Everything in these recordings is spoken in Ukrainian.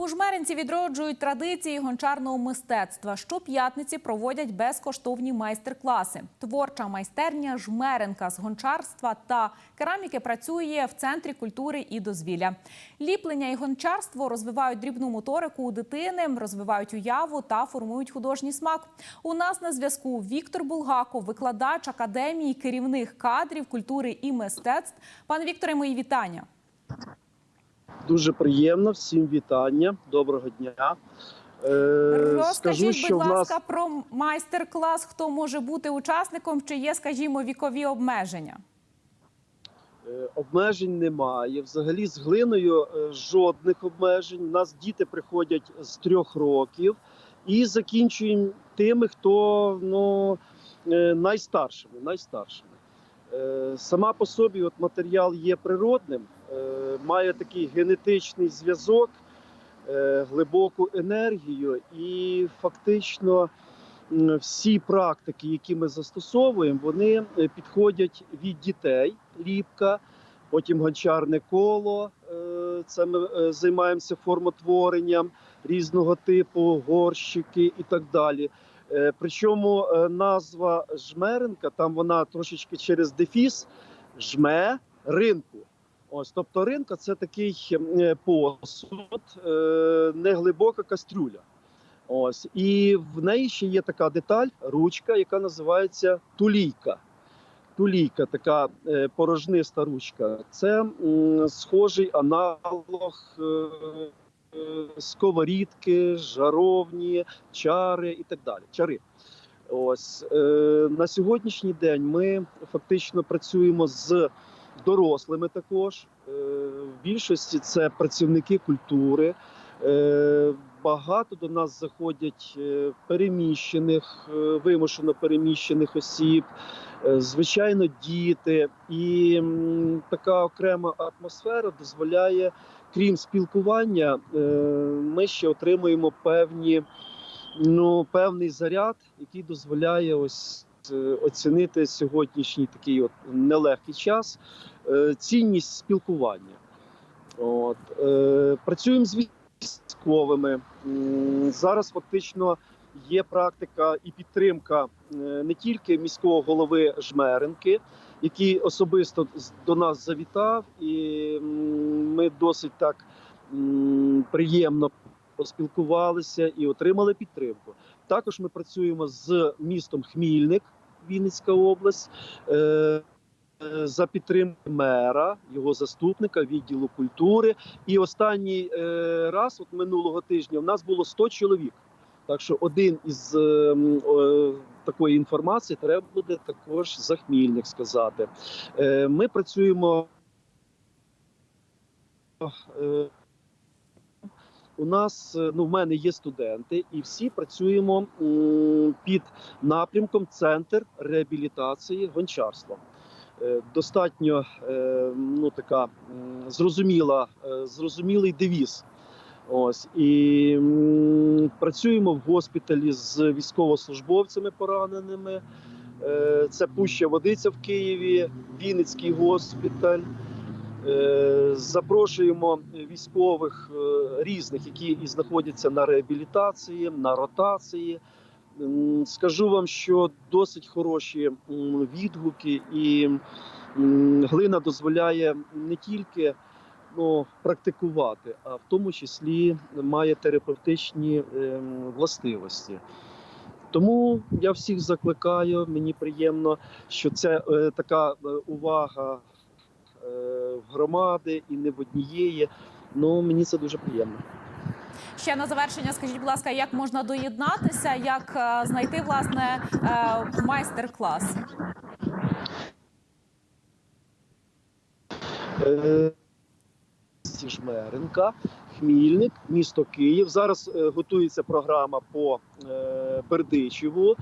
У жмеринці відроджують традиції гончарного мистецтва. Щоп'ятниці проводять безкоштовні майстер-класи. Творча майстерня жмеренка з гончарства та кераміки працює в центрі культури і дозвілля. Ліплення і гончарство розвивають дрібну моторику у дитини, розвивають уяву та формують художній смак. У нас на зв'язку Віктор Булгаков, викладач академії керівних кадрів культури і мистецтв. Пане Вікторе, мої вітання. Дуже приємно, всім вітання. Доброго дня. Е, Розкажіть, будь ласка, про майстер-клас, хто може бути учасником, чи є, скажімо, вікові обмеження? е, обмежень немає. Взагалі з глиною е, жодних обмежень. У нас діти приходять з трьох років і закінчуємо тими, хто ну, найстаршими. найстаршими. Сама по собі от матеріал є природним, має такий генетичний зв'язок, е, глибоку енергію, і фактично всі практики, які ми застосовуємо, вони е, підходять від дітей, ліпка, потім гончарне коло. е, Це ми займаємося формотворенням різного типу, горщики і так далі. Причому назва жмеренка, там вона трошечки через дефіс жме ринку. Ось, тобто ринка це такий е, посуд, е, неглибока кастрюля. Ось, і в неї ще є така деталь, ручка, яка називається тулійка. Тулійка, така е, порожниста ручка. Це схожий аналог сковорідки, жаровні, чари і так далі. Чари. Ось на сьогоднішній день ми фактично працюємо з дорослими також. Е, в більшості це працівники культури. Е, багато до нас заходять е, переміщених, вимушено переміщених осіб, звичайно, діти. І така окрема атмосфера дозволяє, крім спілкування, ми ще отримуємо певні, ну, певний заряд, який дозволяє ось. Е, Оцінити сьогоднішній такий от нелегкий час, е, цінність спілкування. От, е, працюємо з військовими. Зараз фактично є практика і підтримка не тільки міського голови Жмеренки, який особисто до нас завітав, і ми досить так приємно поспілкувалися і отримали підтримку. Також ми працюємо з містом Хмільник, Вінницька область. е, е, За підтримки мера, його заступника, відділу культури. І останній е, раз, от минулого тижня, у нас було 100 чоловік. Так що один із е, е, такої інформації треба буде також за Хмільник сказати. Е, ми працюємо. Е, у нас е, ну в мене є студенти, і всі працюємо під напрямком Центр реабілітації гончарства. Е, Достатньо е, ну така зрозуміла, зрозумілий девіз. Ось і м, працюємо в госпіталі з військовослужбовцями пораненими. Це Пуща Водиця в Києві, Вінницький госпіталь. Е, Запрошуємо військових е, різних, які і знаходяться на реабілітації, на ротації. Скажу вам, що досить хороші відгуки, і глина дозволяє не тільки ну, практикувати, а в тому числі має терапевтичні ем, властивості. Тому я всіх закликаю. Мені приємно, що це е, така е, увага е, в громади і не в однієї. Ну мені це дуже приємно. Ще на завершення, скажіть, будь ласка, як можна доєднатися, як е, знайти власне е, майстер-клас? Е, Жмеренка, Хмільник, місто Київ. Зараз е, готується програма по е, Бердичеву.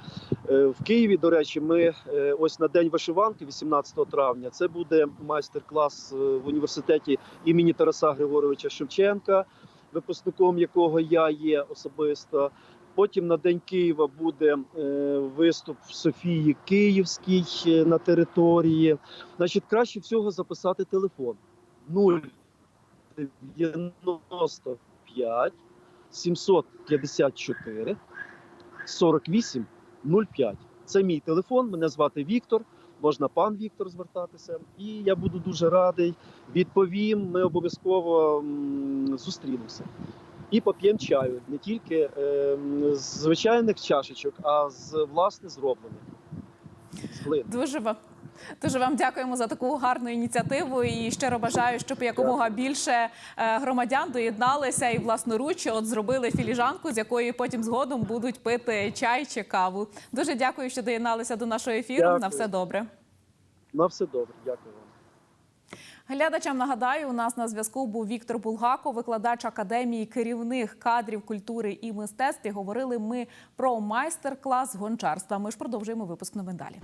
Е, в Києві, до речі, ми ось на день вишиванки, 18 травня. Це буде майстер-клас в університеті імені Тараса Григоровича Шевченка, випускником якого я є особисто. Потім на День Києва буде виступ в Софії Київській на території. Значить, краще всього записати телефон 0 95 065 754 48 05. Це мій телефон. Мене звати Віктор. Можна пан Віктор звертатися. І я буду дуже радий. Відповім. Ми обов'язково зустрінемося. І поп'ємо чаю не тільки е, з звичайних чашечок, а з власне зроблених. Дуже вам. Дуже вам дякуємо за таку гарну ініціативу і щиро бажаю, щоб якомога більше е, громадян доєдналися і власноруч от зробили філіжанку, з якої потім згодом будуть пити чай чи каву. Дуже дякую, що доєдналися до нашого ефіру. Дякую. На все добре. На все добре. Дякую вам. Глядачам нагадаю, у нас на зв'язку був Віктор Булгаков, викладач академії керівних кадрів культури і мистецтв. І говорили ми про майстер-клас гончарства. Ми ж продовжуємо випуск новин далі.